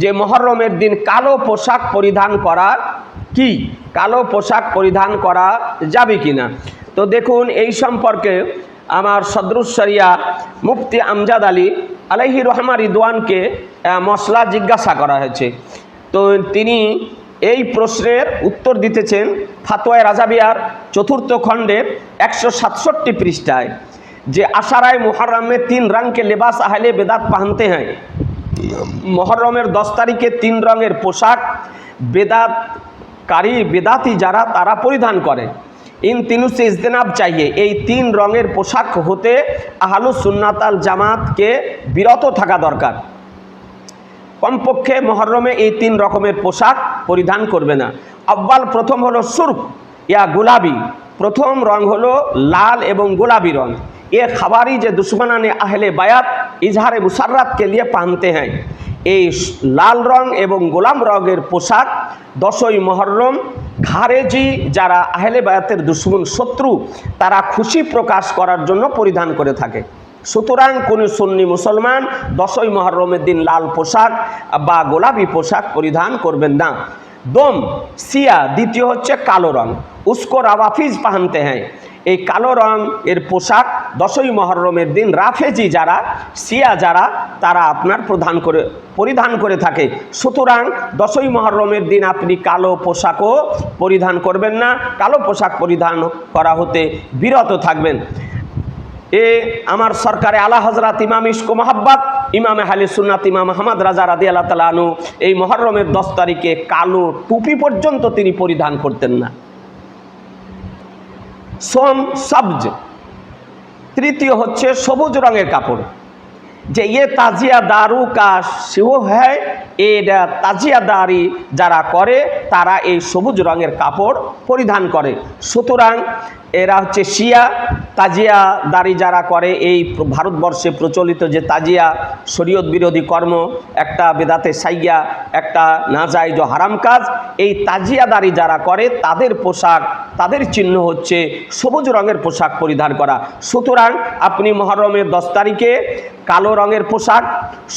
যে মহরমের দিন কালো পোশাক পরিধান করা কি? কালো পোশাক পরিধান করা যাবে কি না? তো দেখুন, এই সম্পর্কে আমার সদরুশরিয়া মুফতি আমজাদ আলী আলাইহি রহমা রিদওয়ানকে মশলা জিজ্ঞাসা করা হয়েছে। তো তিনি এই প্রশ্নের উত্তর দিতেছেন ফাতোয়ায় রাজাবিয়ার চতুর্থ খণ্ডের একশো সাতষট্টি পৃষ্ঠায়, যে আশারায় মুহরমে তিন রঙকে লেবাস আহলে বেদাত পাহনতে हैं মহরমের দশ তারিখে তিন রঙের পোশাক বেদাতকারী বেদাতি যারা, তারা পরিধান করে। ইন তিনু সে ইজতেনাব চাইয়ে এই তিন রঙের পোশাক হতে আহালু সুন্নাতাল জামাতকে বিরত থাকা দরকার। কমপক্ষে মহরমে এই তিন রকমের পোশাক পরিধান করবে না। আব্বাল প্রথম হলো সুরখ, ইয়া গোলাপি প্রথম রং হলো লাল এবং গোলাপি রং। এ খাবারই যে দুশ্মনানে আহলে বায়াত ইজহারে মুসার্রাতকে লিয়ে পানতে हैं এই লাল রং এবং গোলাম রঙের পোশাক দশই মহরম, খারেজি যারা আহলে বায়াতের দুশ্মন শত্রু, তারা খুশি প্রকাশ করার জন্য পরিধান করে থাকে। সুতরাং কোনো সুন্নি মুসলমান দশই মহরমের দিন লাল পোশাক বা গোলাপি পোশাক পরিধান করবেন না। দম, সিয়া, দ্বিতীয় হচ্ছে কালো রং। উস্কো রাওয়াফিজ পাহানতে হ্যাঁ এই কালো রং এর পোশাক দশই মহরমের দিন রাফেজি যারা সিয়া যারা, তারা আপনার প্রধান করে, পরিধান করে থাকে। সুতরাং দশই মহরমের দিন আপনি কালো পোশাকও পরিধান করবেন না, কালো পোশাক পরিধান করা হতে বিরত থাকবেন। এ আমার সরকারে আলা হজরত ইমাম ইস্কো মোহাব্বত, ইমামে হালি সুন্নাত, ইমাম আহমদ রাজা রাদি আল্লাহ তালা এই মহরমের দশ তারিখে কালো টুপি পর্যন্ত তিনি পরিধান করতেন না। সোম সবজ। তৃতীয় হচ্ছে সবুজ রঙের কাপড়। যে ইয়ে তাজিয়া দারু কা শিও হ্যায় এটা তাজিয়াদারি যারা করে, তারা এই সবুজ রঙের কাপড় পরিধান করে। সুতরাং এরা হচ্ছে শিয়া তাজিয়াদারি যারা করে, এই ভারতবর্ষে প্রচলিত যে তাজিয়া শরীয়ত বিরোধী কর্ম, একটা বেদাতে সাইয়া, একটা নাজাইজ ও হারাম কাজ, এই তাজিয়াদারি যারা করে, তাদের পোশাক, তাদের চিহ্ন হচ্ছে সবুজ রঙের পোশাক পরিধান করা। সুতরাং আপনি মহরমের দশ তারিখে কালো রঙের পোশাক,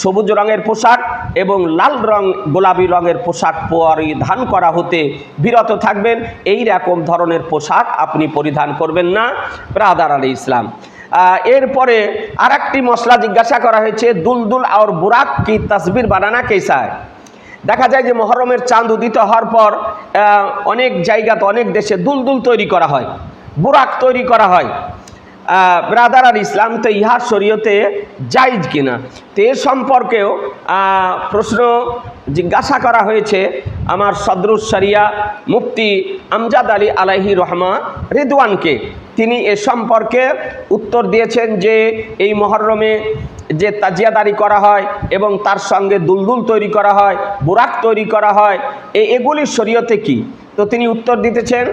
সবুজ রঙের পোশাক এবং লাল রং, গোলাপি রঙের পোশাক পরিধান করা হতে বিরত থাকবেন। এই রকম ধরনের পোশাক আপনি পরিধান করবেন না রাদার আলী ইসলাম। এরপরে আর একটি মশলা জিজ্ঞাসা করা হয়েছে, দুলদুল আর বুরাক কি তসবির বানানা কেসায়? দেখা যায় যে মহরমের চাঁদ উদিত হওয়ার পর অনেক জায়গাতে, অনেক দেশে দুলদুল তৈরি করা হয়, বুরাক তৈরি করা হয়। ব্রাদার আর ইসলাম, তো ইহার শরীয়তে জাইজ কিনা? তো এ সম্পর্কেও প্রশ্ন জিজ্ঞাসা করা হয়েছে আমার সদরুস শরিয়া মুফতি আমজাদ আলী আলাহি রহমা রিদওয়ানকে। তিনি এ সম্পর্কে উত্তর দিয়েছেন যে, এই মহরমে যে তাজিয়াদারি করা হয় এবং তার সঙ্গে দুলদুল তৈরি করা হয়, বুরাক তৈরি করা হয় এগুলি শরীয়তে কি? তো তিনি উত্তর দিতেছেন,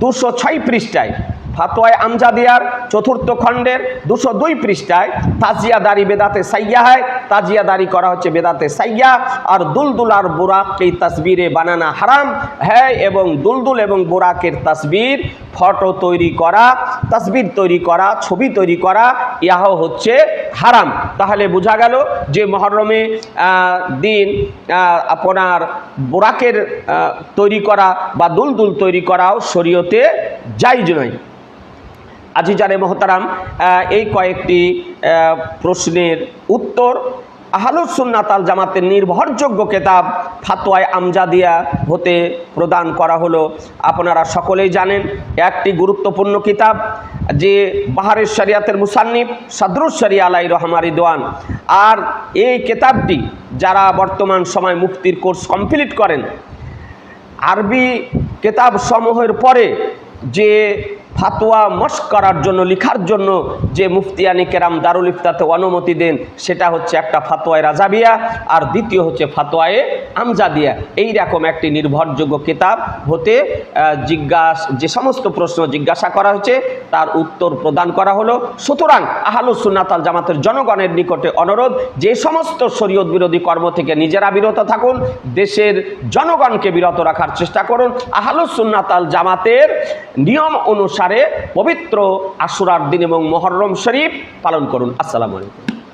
দুশো ছয় পৃষ্ঠায়। ফাতোয়ায় আমজাদিয়ার চতুর্থ খণ্ডের দুশো দুই পৃষ্ঠায় তাজিয়া তাজিয়াদারি বেদাতে সাইয়া হয়। তাজিয়াদারি করা হচ্ছে বেদাতে সাইয়া। আর দুলদুল আর বুরাক এই তসবিরে বানানা হারাম। হ্যাঁ এবং দুলদুল এবং বোরাকের তসবির ফটো তৈরি করা, তাসবির তৈরি করা, ছবি তৈরি করা, ইহাও হচ্ছে হারাম। তাহলে বোঝা গেল যে মহরমে দিন আপনার বোরাকের তৈরি করা বা দুলদুল তৈরি করাও শরীয়তে জাইজ নয়। আজিজারে মহতারাম এই কয়েকটি প্রশ্নের উত্তর, আহলুস সুন্নাত জামাতের নির্ভরযোগ্য কেতাব ফাতোয়ায় আমজাদিয়া হতে প্রদান করা হলো। আপনারা সকলেই জানেন, একটি গুরুত্বপূর্ণ কিতাব, যে বাহারের শরিয়াতের মুসান্নিফ সদরুস শরিয়া আলাই রহমারি দোয়ান আর এই কেতাবটি যারা বর্তমান সময় মুক্তির কোর্স কমপ্লিট করেন, আরবি কেতাব সমূহের পরে যে ফাতোয়া মস্ক করার জন্য, লিখার জন্য যে মুফতিয়ানি কেরাম দারুল ইফতাতে অনুমতি দেন, সেটা হচ্ছে একটা ফাতোয়ায় রাজাবিয়া, আর দ্বিতীয় হচ্ছে ফাতোয়ায়ে আমজাদিয়া। এই রকম একটি নির্ভরযোগ্য কিতাব হতে জিজ্ঞাস, যে সমস্ত প্রশ্ন জিজ্ঞাসা করা হয়েছে তার উত্তর প্রদান করা হলো। সুতরাং আহলুস সুন্নাতাল জামাতের জনগণের নিকটে অনুরোধ, যে সমস্ত শরীয়ত বিরোধী কর্ম থেকে নিজেরা বিরত থাকুন, দেশের জনগণকে বিরত রাখার চেষ্টা করুন। আহলুস সুন্নাতাল জামাতের নিয়ম অনুসারে পবিত্র আশুরার দিন এবং মহরম শরীফ পালন করুন। আসসালামু আলাইকুম।